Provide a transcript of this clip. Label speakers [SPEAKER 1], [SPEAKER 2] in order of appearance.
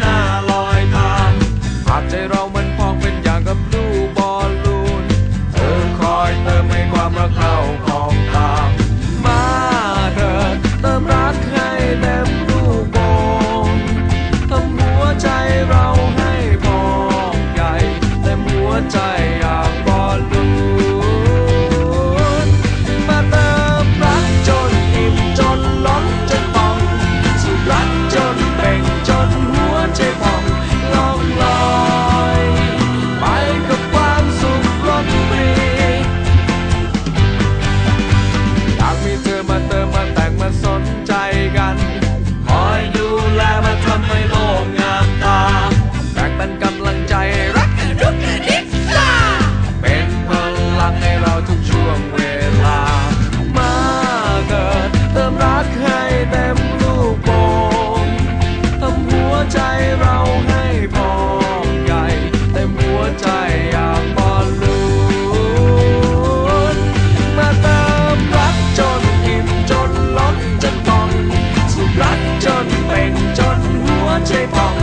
[SPEAKER 1] หน้าลอยผ่านภาพใจเรา เราให้พอไก่เต็หัวใจอยากบลลูนมาเติมรักจนอิ่มจนล้นจนต้องสุดรักจนเป็นจนหัวใจป่อง